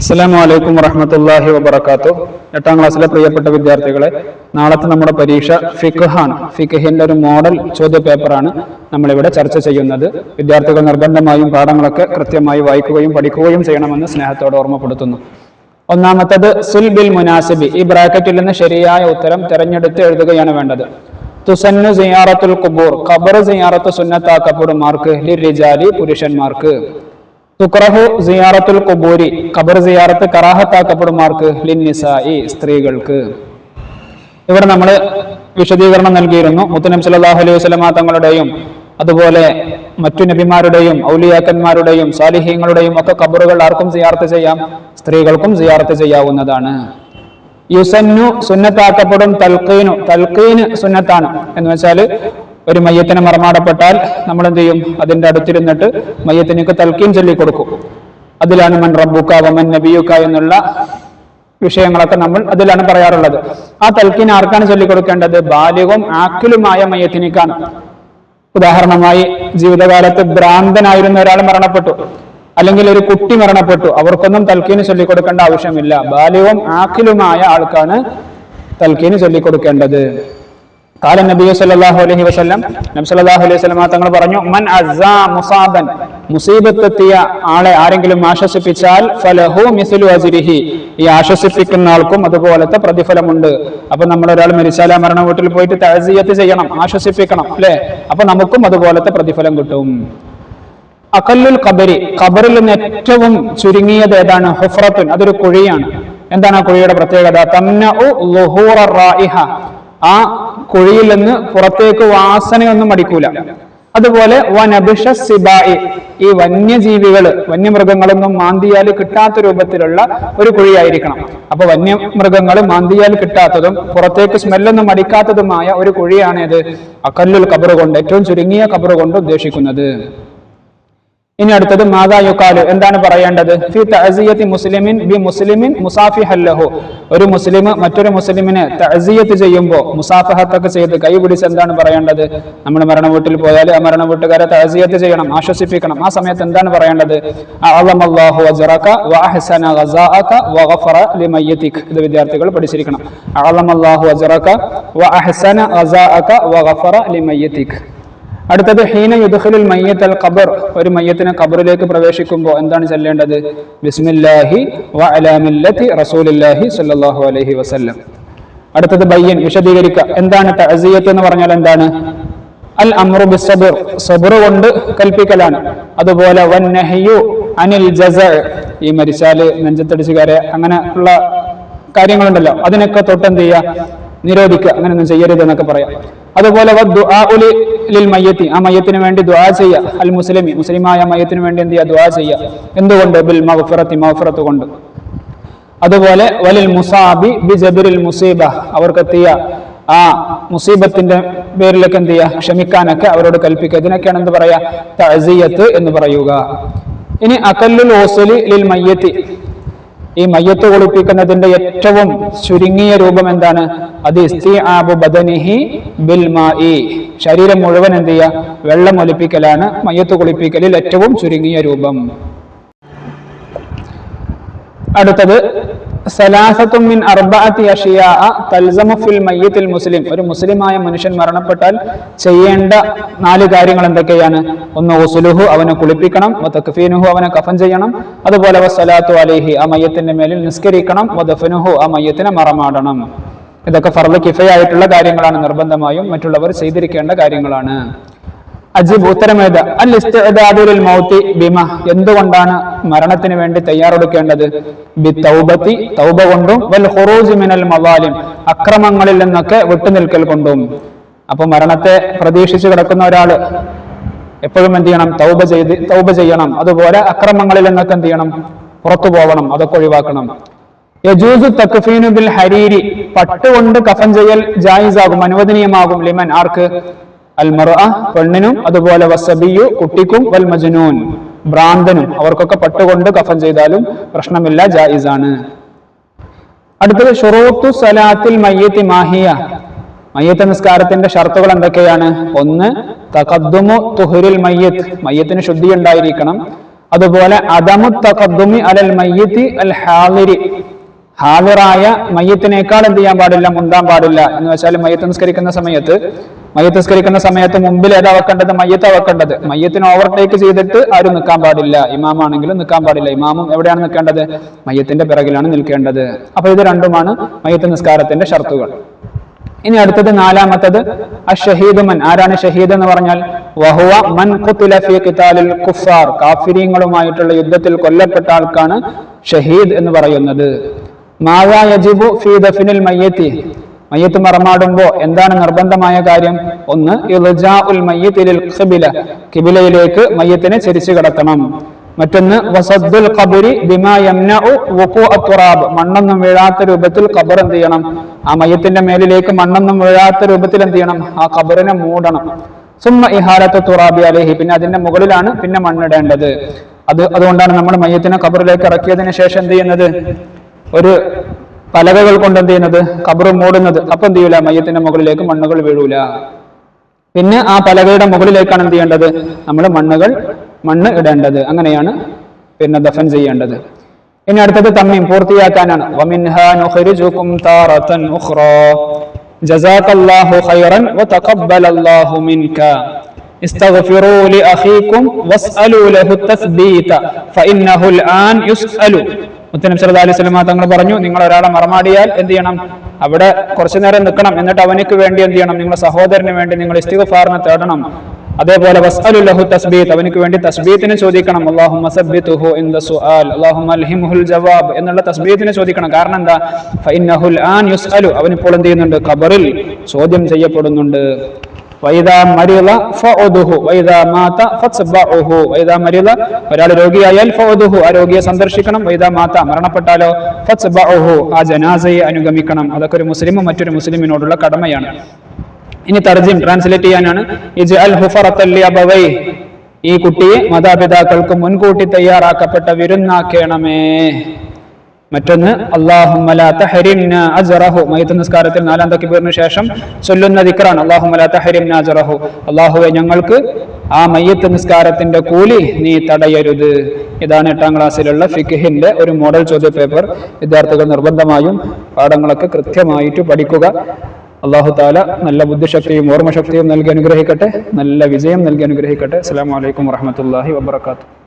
അസ്സലാമു വലൈക്കും വറഹമത്തല്ലാഹി വബർക്കാത്തു എട്ടാം ക്ലാസ്സിലെ പ്രിയപ്പെട്ട വിദ്യാർത്ഥികളെ നാളത്തെ നമ്മുടെ പരീക്ഷ ഫിഖാണ് ഫിഖഹിന്റെ ഒരു മോഡൽ ചോദ്യ പേപ്പറാണ് നമ്മളിവിടെ ചർച്ച ചെയ്യുന്നത്. വിദ്യാർത്ഥികൾ നിർബന്ധമായും പാഠങ്ങളൊക്കെ കൃത്യമായി വായിക്കുകയും പഠിക്കുകയും ചെയ്യണമെന്ന് സ്നേഹത്തോടെ ഓർമ്മപ്പെടുത്തുന്നു. ഒന്നാമത്തത് സുൽ ബിൽ മുനാസിബി. ഈ ബ്രാക്കറ്റിൽ നിന്ന് ശരിയായ ഉത്തരം തിരഞ്ഞെടുത്ത് എഴുതുകയാണ് വേണ്ടത്. തുസന്നു സിയാറത്തുൽ കുബൂർ ഖബർ സിയാറത്ത് സുന്നത്താക്കപ്പെടുമാർക്ക് ലിരിജാലി പുരുഷന്മാർക്ക്. തുക്രഹു സിയാറത്തുൽ കുബൂരി ഖബർ സിയാറത്ത് കറാഹത്താക്കപ്പെടുമാർക്ക് ലിന്നിസായി സ്ത്രീകൾക്ക്. ഇവിടെ നമ്മൾ വിശദീകരണം നൽകിയിരുന്നു. മുത്തനബി സല്ലല്ലാഹു അലൈഹി വസല്ലമ തങ്ങളുടെയും അതുപോലെ മറ്റു നബിമാരുടെയും ഔലിയാക്കന്മാരുടെയും സാലിഹ്യങ്ങളുടെയും ഒക്കെ ഖബറുകൾ ആർക്കും സിയാർത്ത് ചെയ്യാം? സ്ത്രീകൾക്കും സിയാർത്ത് ചെയ്യാവുന്നതാണ്. യുസന്നു സുന്നത്താക്കപ്പെടും തൽക്കീനു തൽക്കീന് സുന്നത്താണ്. എന്ന് വെച്ചാൽ ഒരു മയ്യത്തിന് മറമാടപ്പെട്ടാൽ നമ്മൾ എന്ത് ചെയ്യും അതിന്റെ അടുത്തിരുന്നിട്ട് മയ്യത്തിനൊക്കെ ചൊല്ലി കൊടുക്കും അതിലാണ് മൻ റബ്ബുക്ക വമൻ നബിയുക്ക എന്നുള്ള വിഷയങ്ങളൊക്കെ നമ്മൾ അതിലാണ് പറയാറുള്ളത്. ആ തൽക്കീൻ ആർക്കാണ് ചൊല്ലിക്കൊടുക്കേണ്ടത്? ബാലികവും ആക്കിലുമായ മയ്യത്തിനേക്കാണ്. ഉദാഹരണമായി ജീവിതകാലത്ത് ഭ്രാന്തനായിരുന്ന ഒരാൾ മരണപ്പെട്ടു. അല്ലെങ്കിൽ ഒരു കുട്ടി മരണപ്പെട്ടു. അവർക്കൊന്നും തൽക്കീന് ചൊല്ലിക്കൊടുക്കേണ്ട ആവശ്യമില്ല. ബാല്യവും ആക്കിലുമായ ആൾക്കാണ് തൽക്കീന് ചൊല്ലിക്കൊടുക്കേണ്ടത്. കാല നബി സല്ലല്ലാഹു അലൈഹി വസല്ലം നബി സല്ലല്ലാഹു അലൈഹി വസല്ലം തങ്ങൾ പറഞ്ഞു മൻ അസ്സാ മുസാബൻ. മുസീബത്തെത്തിയ ആളെ ആരെങ്കിലും ആശ്വസിപ്പിച്ചാൽ ഫലഹു മിസ്ലു അജിരിഹി ഈ ആശ്വസിപ്പിക്കുന്ന ആൾക്കും അതുപോലത്തെ പ്രതിഫലമുണ്ട്. അപ്പൊ നമ്മൾ ഒരാൾ മരിച്ചാൽ ആ മരണ വീട്ടിൽ പോയിട്ട് തഴസിയത്ത് ചെയ്യണം ആശ്വസിപ്പിക്കണം അല്ലെ? അപ്പൊ നമുക്കും അതുപോലത്തെ പ്രതിഫലം കിട്ടും. അകല്ലുൽ കബരി കബറിൽ നിന്ന് ഏറ്റവും ചുരുങ്ങിയത് ഏതാണ്? ഹുഫ്രത്തുൻ അതൊരു കുഴിയാണ്. എന്താണ് ആ കുഴിയുടെ പ്രത്യേകത? തന്ന ആ കുഴിയിൽ നിന്ന് പുറത്തേക്ക് വാസനയൊന്നും മടിക്കൂല അതുപോലെ വനഭിഷ സിബായി ഈ വന്യജീവികൾ വന്യമൃഗങ്ങളൊന്നും മാന്തിയാൽ കിട്ടാത്ത രൂപത്തിലുള്ള ഒരു കുഴിയായിരിക്കണം. അപ്പൊ വന്യമൃഗങ്ങൾ മാന്തിയാൽ കിട്ടാത്തതും പുറത്തേക്ക് സ്മെല്ലൊന്നും മടിക്കാത്തതുമായ ഒരു കുഴിയാണ് ഇത് അക്കല്ലുൽ കൊണ്ട് ഏറ്റവും ചുരുങ്ങിയ കബറുകൊണ്ട് ഉദ്ദേശിക്കുന്നത്. ഇനി അടുത്തത് മാതാ യുക്കാലു എന്താണ് പറയേണ്ടത്? ഫി തഅസിയത്തി മുസ്ലിമിൻ ബി മുസ്ലിമിൻ മുസാഫിഹല്ലഹു ഒരു മുസ്ലിം മറ്റൊരു മുസ്ലിമിനെ തഅസിയത്ത് ചെയ്യുമ്പോൾ മുസാഫഹത്തൊക്കെ ചെയ്ത് കൈ പിടിച്ച് എന്താണ് പറയേണ്ടത്? നമ്മൾ മരണ വീട്ടിൽ പോയാൽ ആ മരണ വീട്ടുകാരെ തഅസിയത്ത് ചെയ്യണം ആശ്വസിപ്പിക്കണം. ആ സമയത്ത് എന്താണ് പറയേണ്ടത്? അഅളമല്ലാഹു അജ്റക വഅഹ്സന ഗസാഅക വഗഫറ ലിമയ്യിതിക് ഇത് വിദ്യാർത്ഥികൾ പഠിച്ചിരിക്കണം. വ അജ്റക വഅഹ്സന ഗസാഅക വഗഫറ ലിമയ്യിതിക് അടുത്തത് ഹീന യുദ്ഖുലുൽ മയ്യത്ത് അൽ ഖബർ. ഒരു മയ്യത്തിനെ ഖബറിലേക്ക് പ്രവേശിക്കുമ്പോൾ എന്താണ് ചെല്ലേണ്ടത്? ബിസ്മില്ലാഹി വ അലാ മില്ലത്തി റസൂലില്ലാഹി സ്വല്ലല്ലാഹു അലൈഹി വസല്ലം. അടുത്തത് ബയ്യൻ വിശദീകരിക്കുക. എന്താണ് തഅസിയത്ത് എന്ന് പറഞ്ഞാൽ എന്താണ്? അൽ അമ്രു ബിസ്സബർ സബർ കൊണ്ട് കൽപ്പിക്കലാണ്. അതുപോലെ വൻ നഹയു അനിൽ ജസ. ഈ മരിച്ചാൽ നെഞ്ചത്തടിച്ചുകാരെ അങ്ങനെ ഉള്ള കാര്യങ്ങളുണ്ടല്ലോ. അതിനൊക്കെ തൊട്ടെന്ത് ചെയ്യുക? നിരോധിക്കുക. അങ്ങനെയൊന്നും ചെയ്യരുത് എന്നൊക്കെ പറയാം. അതുപോലെ മയ്യത്തി. ആ മയ്യത്തിന് വേണ്ടി ദ്വാ ചെയ്യുക അൽ മുസ്ലിമി മുസ്ലിമായ മയ്യത്തിന് വേണ്ടി എന്ത് ചെയ്യുക ദുആ ചെയ്യുക എന്തുകൊണ്ട്? ബിൽ മഗ്ഫിറത്തി മഗ്ഫിറത്ത് കൊണ്ട്. അതുപോലെ വലിൽ മുസാബി ബി ജബിറിൽ മുസീബ. അവർക്കെത്തിയ ആ മുസീബത്തിന്റെ പേരിലൊക്കെ എന്ത് ചെയ്യുക ക്ഷമിക്കാനൊക്കെ അവരോട് കൽപ്പിക്കുക. ഇതിനൊക്കെയാണ് എന്ത് പറയുക തഅസിയത്ത് എന്ന് പറയുക. ഇനി അക്കല്ലുൽ ഓസലി ലിൽ മയ്യത്തി. ഈ മയ്യത്ത് കുളിപ്പിക്കുന്നതിന്റെ ഏറ്റവും ചുരുങ്ങിയ രൂപം എന്താണ്? അത് ബദനിഹി ശരീരം മുഴുവൻ എന്ത് ചെയ്യുക? വെള്ളം ഒലിപ്പിക്കലാണ്. മയ്യത്ത് കുളിപ്പിക്കലിൽ ഏറ്റവും ചുരുങ്ങിയ രൂപം. അടുത്തത് സലാസത്തും മിൻ അർബഅത്തി ഫിൽ മയ്യിത്തിൽ മുസ്ലിം. ഒരു മുസ്ലിമായ മനുഷ്യൻ മരണപ്പെട്ടാൽ ചെയ്യേണ്ട നാല് കാര്യങ്ങൾ എന്തൊക്കെയാണ്? ഒന്ന് ഉസുലുഹു അവനെ കുളിപ്പിക്കണം. വതക്ഫീനുഹു അവനെ കഫൻ ചെയ്യണം. അതുപോലെ വസ്സലാത്തു അലൈഹി ആ മയ്യത്തിന്റെ മേലിൽ നിസ്കരിക്കണം. വദഫനുഹു ആ മയ്യത്തിനെ മറമാടണം. ഇതൊക്കെ ഫർദ് കിഫയായിട്ടുള്ള കാര്യങ്ങളാണ് നിർബന്ധമായും മറ്റുള്ളവർ ചെയ്തിരിക്കേണ്ട കാര്യങ്ങളാണ്. അജിബ് ഉത്തരമേത് അൽ ഇസ്തിഅദാദുൽ മൗത്തി ബിമ എന്തുകൊണ്ടാണ് മരണത്തിന് വേണ്ടി തയ്യാറെടുക്കേണ്ടത്? ബി തൗബത്തി തൗബ കൊണ്ടും വൽ ഹുറൂജ് മിനൽ മവാലിം അക്രമങ്ങളിൽ നിന്നൊക്കെ വിട്ടുനിൽക്കൽ കൊണ്ടും. അപ്പൊ മരണത്തെ പ്രതീക്ഷിച്ചു കിടക്കുന്ന ഒരാൾ എപ്പോഴും എന്ത് ചെയ്യണം? തൗബ ചെയ്ത് തൗബ ചെയ്യണം. അതുപോലെ അക്രമങ്ങളിൽ നിന്നൊക്കെ എന്ത് ചെയ്യണം? പുറത്തു പോകണം അതൊക്കെ ഒഴിവാക്കണം. യജൂസു തക്ഫീനു ബിൽ ഹരീരി പട്ടുകൊണ്ട് കഫൻ ചെയ്യൽ ജായിസാകും അനുവദനീയമാകും. ലിമൻ ആർക്ക്? അൽമറ പെണ്ണിനും അതുപോലെ വസബിയു കുട്ടിക്കും വൽ മജ്നൂൻ ഭ്രാന്തനും അവർക്കൊക്കെ പട്ടുകൊണ്ട് കഫൻ ചെയ്താലും പ്രശ്നമില്ല ജായിസാണ്. അടുത്തത് ഷുറൂത്തു സലാത്തിൽ മയ്യത്തി മാഹിയ. മയ്യത്ത് നിസ്കാരത്തിന്റെ ഷർത്തുകൾ എന്തൊക്കെയാണ്? ഒന്ന് തഖദ്ദുമു തുഹുരിൽ മയ്യത്ത് മയ്യത്തിന് ശുദ്ധി ഉണ്ടായിരിക്കണം അതുപോലെ അദമു തഖദ്ദുമി അലൽ മയ്യത്തി അൽ ഹാളിരി ഹാളിറായ മയ്യത്തിനേക്കാൾ എന്ത് ചെയ്യാൻ പാടില്ല മുണ്ടാൻ പാടില്ല. എന്ന് വെച്ചാൽ മയ്യത്ത് നിസ്കരിക്കുന്ന സമയത്ത് മയ്യത്ത് നിസ്കരിക്കുന്ന സമയത്ത് മുമ്പിൽ ഏതാ വെക്കേണ്ടത്? മയ്യത്താ വെക്കേണ്ടത്. മയ്യത്തിന് ഓവർടേക്ക് ചെയ്തിട്ട് ആരും നിൽക്കാൻ പാടില്ല. ഇമാമാണെങ്കിലും നിൽക്കാൻ പാടില്ല. ഇമാമും എവിടെയാണ് നിൽക്കേണ്ടത്? മയ്യത്തിന്റെ പിറകിലാണ് നിൽക്കേണ്ടത്. അപ്പൊ ഇത് രണ്ടുമാണ് മയ്യത്ത് നിസ്കാരത്തിന്റെ ഷർത്തുകൾ. ഇനി അടുത്തത് നാലാമത്തത് അഷഹീദ് മൻ. ആരാണ് ഷഹീദ് എന്ന് പറഞ്ഞാൽ? വഹുവ മൻ ഫീ കുഫാർ. കാഫിരിയങ്ങളുമായിട്ടുള്ള യുദ്ധത്തിൽ കൊല്ലപ്പെട്ട ആൾക്കാണ് ഷഹീദ് എന്ന് പറയുന്നത്. മാതാ യജിബു ഫീ ദഫിനിൽ മയ്യത്തി. മയ്യത്ത് മറമാടുമ്പോ എന്താണ് നിർബന്ധമായ കാര്യം? ഒന്ന് ഉൽ മയ്യത്തിൽ കിബിലയിലേക്ക് മയ്യത്തിനെ ചരിച്ചു കിടത്തണം. മറ്റൊന്ന് വസദ്ദുൽ ഖബരി ബിമാ യംനഉ വുഖൂഅ തുറാബ്. മണ്ണൊന്നും വീഴാത്ത രൂപത്തിൽ ഖബർ എന്ത് ചെയ്യണം? ആ മയ്യത്തിന്റെ മേലിലേക്ക് മണ്ണൊന്നും വീഴാത്ത രൂപത്തിൽ എന്ത് ചെയ്യണം? ആ ഖബറിനെ മൂടണം. സുമ്മ ഇഹാലത്ത് തുറാബി അലേഹി. പിന്നെ അതിന്റെ മുകളിലാണ് പിന്നെ മണ്ണിടേണ്ടത്. അത് അതുകൊണ്ടാണ് നമ്മൾ മയ്യത്തിനെ ഖബറിലേക്ക് ഇറക്കിയതിന് ശേഷം എന്ത് ചെയ്യുന്നത്? ഒരു പലകകൾ കൊണ്ട് എന്ത് ചെയ്യുന്നത് ഖബർ മൂടുന്നത് അപ്പൊ എന്ത് ചെയ്യൂല മയ്യത്തിന്റെ മുകളിലേക്ക് മണ്ണുകൾ വീഴൂല പിന്നെ ആ പലകയുടെ മുകളിലേക്കാണ് എന്ത് ചെയ്യേണ്ടത് നമ്മൾ മണ്ണുകൾ മണ്ണ് ഇടേണ്ടത് അങ്ങനെയാണ് പിന്നെ ദഫൻ ചെയ്യേണ്ടത് ഇനി അടുത്തത് തമ്മീം പൂർത്തിയാക്കാനാണ് വമിൻഹാ നുഖ്രിജുകും താറതൻ ഉഖ്റാ ജസാക്കല്ലാഹു ഖൈറൻ വതഖബ്ബലല്ലാഹു മിൻക استغفروا لأخيكم واسألوا له التثبيت فإنه الآن يسأل മുത്തനബി സല്ലല്ലാഹു അലൈഹി വസല്ലം തങ്ങൾ പറഞ്ഞു നിങ്ങൾ ഒരാളെ മറമാടിയാൽ എന്ത് ചെയ്യണം? അവിടെ കുറച്ചു നേരം നിൽക്കണം. എന്നിട്ട് അവനക്ക് വേണ്ടി എന്ത് ചെയ്യണം? നിങ്ങളുടെ സഹോദരന് വേണ്ടി നിങ്ങൾ ഇസ്തിഗ്ഫാറിനെ തേടണം. അതേപോലെ വസ്അലു ലഹു തസ്ബീത്ത്. അവനക്ക് വേണ്ടി തസ്ബീത്തിന് ചോദിക്കണം. അല്ലാഹുമ്മ സബ്ബിതുഹു സുആൽ. അല്ലാഹുമ്മ ജവാബ് എന്നുള്ള തസ്ബീത്തിന് ചോദിക്കണം. കാരണം എന്താ? ഫഇന്നഹുൽ ആൻ അവൻ ഇപ്പോൾ എന്ത് ചെയ്യുന്നുണ്ട്? ഖബറിൽ ചോദ്യം ചെയ്യപ്പെടുന്നുണ്ട്. വൈദാ മരില ഫഉദുഹു വൈദാ മാത ഫസ്ബഉഹു വൈദാ മരില ഒരാൾ രോഗിയായാൽ ഫഉദുഹു ആ രോഗിയെ സന്ദർശിക്കണം. വൈദാ മാത മരണപ്പെട്ടാലോ ഫസ്ബഉഹു ആ ജനാസയെ അനുഗമിക്കണം. അതൊക്കെ ഒരു മുസ്ലിമും മറ്റൊരു മുസ്ലിമിനോടുള്ള കടമയാണ്. ഇനി തർജിം ട്രാൻസ്ലേറ്റ് ചെയ്യാനാണ്. ഇജ് അൽ ഹുഫറത്തല്ലി അബവൈ ഈ കുട്ടിയെ മാതാപിതാക്കൾക്ക് മുൻകൂട്ടി തയ്യാറാക്കപ്പെട്ട വിരുന്നാക്കേണമേ. മറ്റൊന്ന് അള്ളാഹുമല മൈത്ത് നിസ്കാരത്തിൽ നാലാം തക്കിബീറിന് ശേഷം ചൊല്ലുന്ന ദിക്കറാണ് അള്ളാഹു അള്ളാഹുവെ ഞങ്ങൾക്ക് ആ മയ്യത്ത് നിസ്കാരത്തിന്റെ കൂലി നീ തടയരുത്. ഇതാണ് എട്ടാം ക്ലാസ്സിലുള്ള ഫിഖിന്റെ ഒരു മോഡൽ ചോദ്യ പേപ്പർ വിദ്യാർത്ഥികൾ നിർബന്ധമായും പാഠങ്ങളൊക്കെ കൃത്യമായിട്ട് പഠിക്കുക. അള്ളാഹു താല നല്ല ബുദ്ധിശക്തിയും ഓർമ്മശക്തിയും നൽകി അനുഗ്രഹിക്കട്ടെ. നല്ല വിജയം നൽകി അനുഗ്രഹിക്കട്ടെ. അസ്സാം വലൈക്കും വാഹമത്തല്ലാഹി വാബർക്കാത്തു